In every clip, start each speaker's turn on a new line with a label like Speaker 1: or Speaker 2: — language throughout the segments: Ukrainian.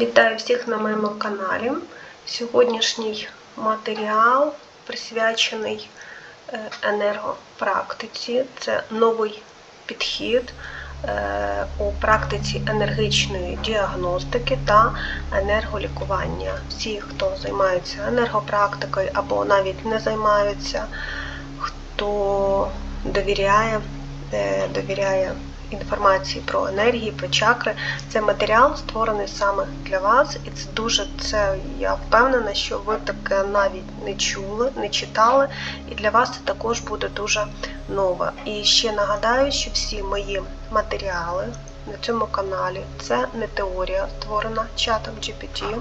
Speaker 1: Вітаю всіх на моєму каналі. Сьогоднішній матеріал присвячений е, енергопрактиці. Це новий підхід е, у практиці енергічної діагностики та енерголікування. Всі, хто займається енергопрактикою або навіть не займаються, хто довіряє, е, довіряє інформації про енергії, про чакри. Це матеріал створений саме для вас, і це дуже це я впевнена, що ви таке навіть не чули, не читали, і для вас це також буде дуже нове. І ще нагадаю, що всі мої матеріали на цьому каналі це не теорія, створена чатом GPT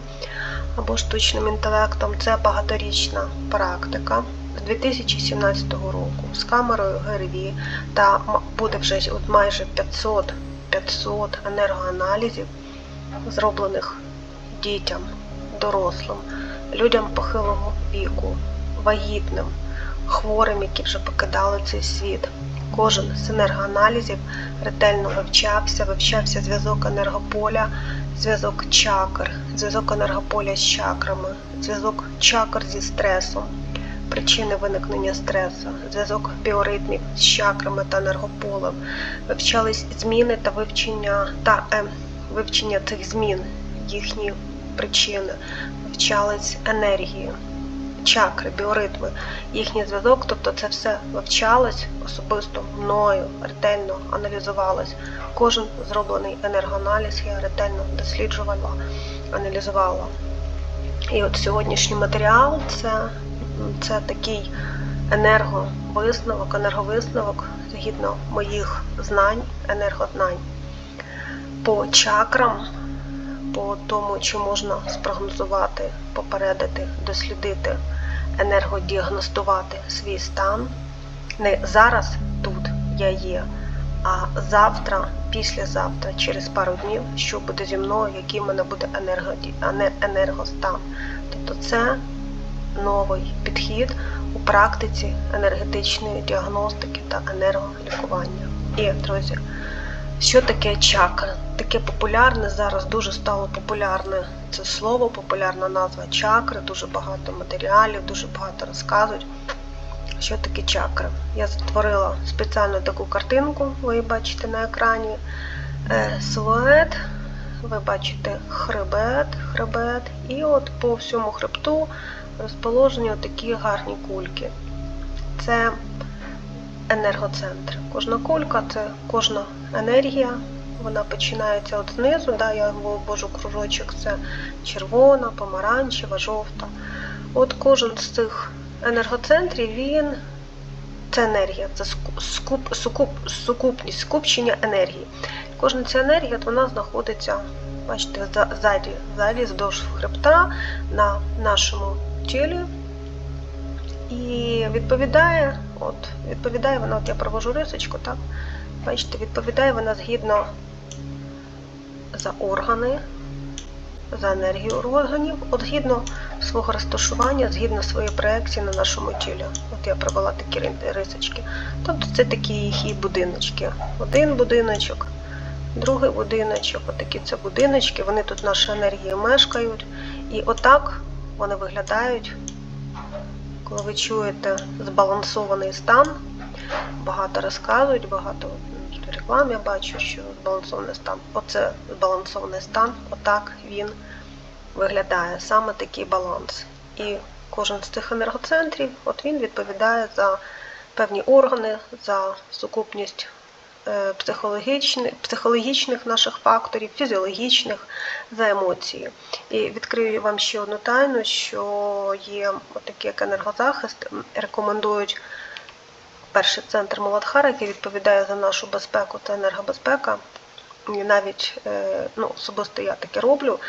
Speaker 1: або штучним інтелектом, це багаторічна практика. З 2017 року з камерою ГРВІ та буде вже майже 500, 500 енергоаналізів, зроблених дітям, дорослим, людям похилого віку, вагітним, хворим, які вже покидали цей світ. Кожен з енергоаналізів ретельно вивчався, вивчався зв'язок енергополя, зв'язок чакр, зв'язок енергополя з чакрами, зв'язок чакр зі стресом причини виникнення стресу, зв'язок біоритмів з чакрами та енергополем, вивчались зміни та вивчення та е, вивчення цих змін, їхні причини, вивчались енергії, чакри, біоритми, їхній зв'язок, тобто це все вивчалось особисто мною, ретельно аналізувалось. Кожен зроблений енергоаналіз я ретельно досліджувала, аналізувала. І от сьогоднішній матеріал це це такий енерговисновок, енерговисновок згідно моїх знань, енергознань. По чакрам, по тому, чи можна спрогнозувати, попередити, дослідити, енергодіагностувати свій стан. Не зараз тут я є, а завтра, післязавтра, через пару днів, що буде зі мною, який в мене буде енергостан. Тобто це новий підхід у практиці енергетичної діагностики та енерголікування. І, друзі, що таке чакра? Таке популярне зараз дуже стало популярне це слово, популярна назва чакри, дуже багато матеріалів, дуже багато розказують. Що таке чакра? Я створила спеціально таку картинку, ви бачите на екрані. Е, Силует, ви бачите хребет, хребет, і от по всьому хребту розположені такі гарні кульки. Це енергоцентр. Кожна кулька це кожна енергія. Вона починається от знизу, да, я ввожу кружочок, це червона, помаранчева, жовта. От кожен з цих енергоцентрів, він це енергія, це скуп, сукуп, сукупність, скупчення енергії. Кожна ця енергія вона знаходиться, бачите, ззаді, ззаді, вздовж хребта на нашому тілі. І відповідає, от, відповідає вона, от я провожу рисочку, так? Бачите, відповідає вона згідно за органи, за енергію органів, от згідно свого розташування, згідно своєї проекції на нашому тілі. От я провела такі рисочки. Тобто це такі їхні будиночки. Один будиночок, другий будиночок, отакі це будиночки, вони тут наші енергії мешкають. І отак вони виглядають, коли ви чуєте збалансований стан. Багато розказують, багато реклам я бачу, що збалансований стан. Оце збалансований стан, отак він виглядає, саме такий баланс. І кожен з цих енергоцентрів, от він відповідає за певні органи, за сукупність психологічних, психологічних наших факторів, фізіологічних за емоції. І відкрию вам ще одну тайну, що є такий як енергозахист, рекомендують перший центр Муладхара, який відповідає за нашу безпеку та енергобезпека. І навіть ну, особисто я таке роблю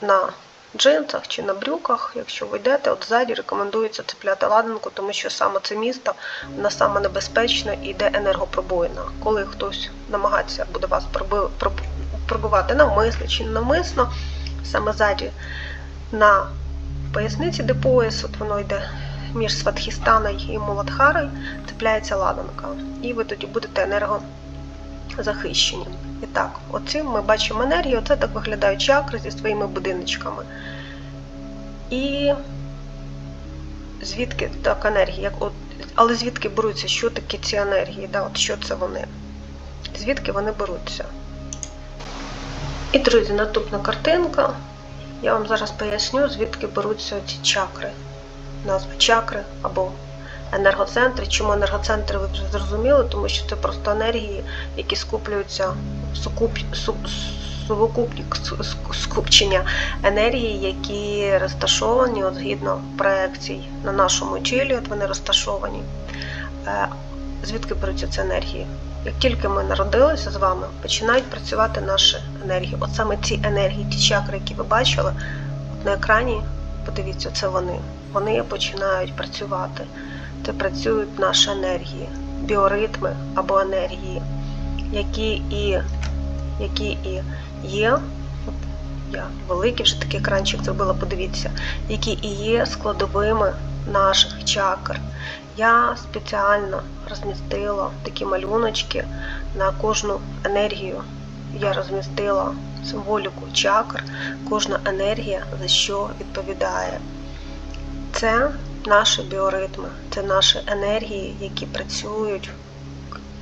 Speaker 1: на джинсах чи на брюках, якщо ви йдете, от ззаді рекомендується цепляти ладанку, тому що саме це місто воно саме небезпечне і йде енергопробоїна. Коли хтось намагається буде вас пробувати навмисно чи навмисно, саме ззаді на поясниці, де пояс, от воно йде між Сватхістаною і Муладхарою, цепляється ладанка. І ви тоді будете енергозахищені. І так, оці ми бачимо енергію, оце так виглядають чакри зі своїми будиночками. І звідки так енергія? От, але звідки беруться, що такі ці енергії? Да, от що це вони? Звідки вони беруться? І, друзі, наступна картинка. Я вам зараз поясню, звідки беруться ці чакри. Назва чакри або енергоцентри. Чому енергоцентри ви вже зрозуміли, тому що це просто енергії, які скуплюються сукуп, су, сукупні скупчення енергії, які розташовані от, згідно проекцій на нашому тілі, от вони розташовані. Е, Звідки беруться ці енергії? Як тільки ми народилися з вами, починають працювати наші енергії. От саме ці енергії, ті чакри, які ви бачили от на екрані, подивіться, це вони. Вони починають працювати. Це працюють наші енергії, біоритми або енергії, які і, які і є. Я великий вже такий екранчик зробила, подивіться, які і є складовими наших чакр. Я спеціально розмістила такі малюночки на кожну енергію. Я розмістила символіку чакр, кожна енергія за що відповідає. Це наші біоритми, це наші енергії, які працюють.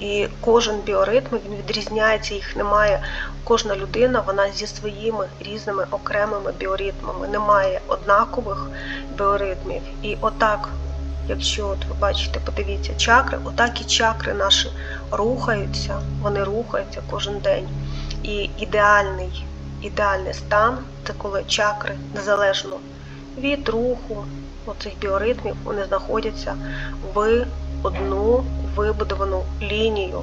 Speaker 1: І кожен біоритм він відрізняється, їх немає. Кожна людина вона зі своїми різними окремими біоритмами. Немає однакових біоритмів. І отак Якщо от ви бачите, подивіться чакри, отак і чакри наші рухаються, вони рухаються кожен день. І ідеальний, ідеальний стан це коли чакри незалежно від руху оцих біоритмів, вони знаходяться в одну вибудовану лінію.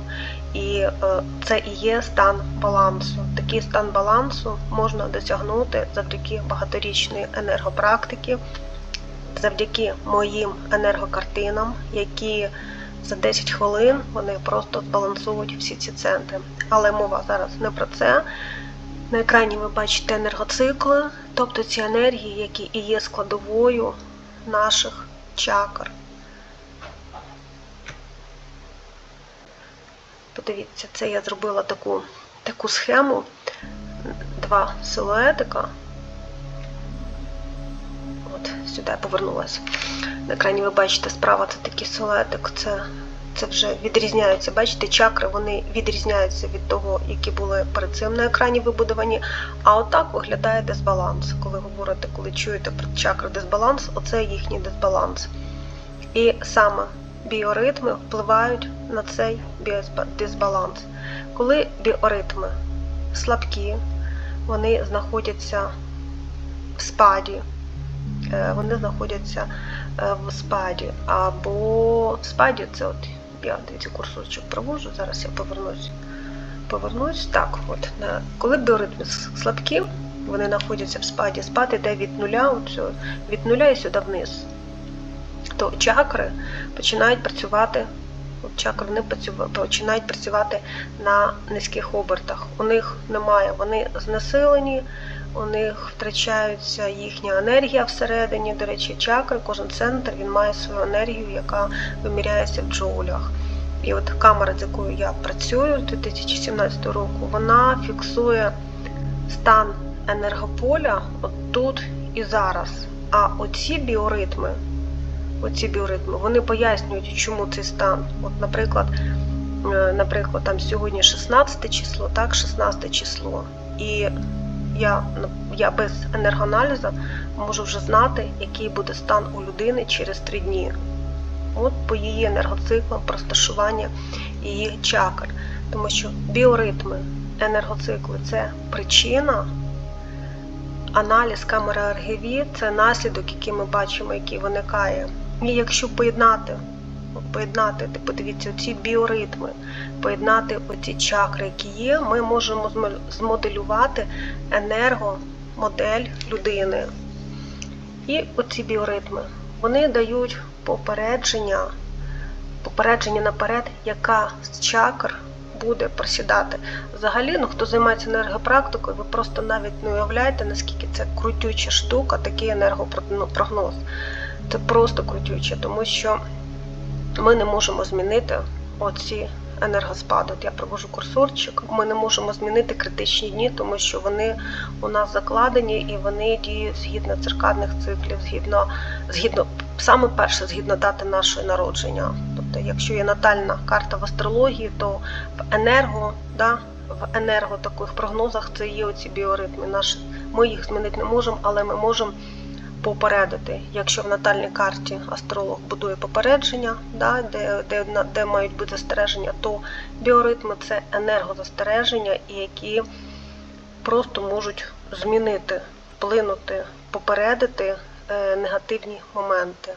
Speaker 1: І е, це і є стан балансу. Такий стан балансу можна досягнути завдяки багаторічної енергопрактики завдяки моїм енергокартинам, які за 10 хвилин вони просто збалансують всі ці центри. Але мова зараз не про це. На екрані ви бачите енергоцикли, тобто ці енергії, які і є складовою наших чакр. Подивіться, це я зробила таку, таку схему, два силуетика От, сюди повернулася. На екрані ви бачите, справа це такий силуетик, це це вже відрізняються. Бачите, чакри вони відрізняються від того, які були перед цим на екрані вибудовані. А отак виглядає дисбаланс. Коли говорите, коли чуєте про чакри дисбаланс, оце їхній дисбаланс. І саме біоритми впливають на цей дисбаланс. Коли біоритми слабкі, вони знаходяться в спаді. Е, вони знаходяться е, в спаді. Або в спаді це от я дивіться, курсорчик проводжу, зараз я повернусь. Повернусь. Так, от, коли біоритми слабкі, вони знаходяться в спаді, спад іде від нуля, от, від нуля і сюди вниз, то чакри починають працювати. Чакри вони починають працювати на низьких обертах. У них немає, вони знесилені, у них втрачається їхня енергія всередині. До речі, чакри, кожен центр він має свою енергію, яка виміряється в джоулях. І от камера, з якою я працюю з 2017 року, вона фіксує стан енергополя от тут і зараз. А оці біоритми, оці біоритми, вони пояснюють, чому цей стан. От, Наприклад, е, наприклад, там сьогодні 16 число, так, 16 число. І я я без енергоаналізу можу вже знати, який буде стан у людини через три дні. От по її енергоциклам, розташування її чакр. Тому що біоритми, енергоцикли це причина, аналіз камери РГВ це наслідок, який ми бачимо, який виникає. І якщо поєднати поєднати, подивіться, ці біоритми, поєднати оці чакри, які є, ми можемо змоделювати енергомодель людини. І оці біоритми, вони дають попередження, попередження наперед, яка з чакр буде просідати. Взагалі, ну хто займається енергопрактикою, ви просто навіть не уявляєте, наскільки це крутюча штука, такий енергопрогноз. Це просто крутюче, тому що ми не можемо змінити оці енергоспаду. От я провожу курсорчик. Ми не можемо змінити критичні дні, тому що вони у нас закладені і вони діють згідно циркадних циклів, згідно, згідно саме перше, згідно дати нашого народження. Тобто, якщо є натальна карта в астрології, то в енерго, да, в енерго таких прогнозах це є оці біоритми. Наші. Ми їх змінити не можемо, але ми можемо попередити. Якщо в натальній карті астролог будує попередження, да, де, де, де мають бути застереження, то біоритми це енергозастереження, які просто можуть змінити, вплинути, попередити е, негативні моменти.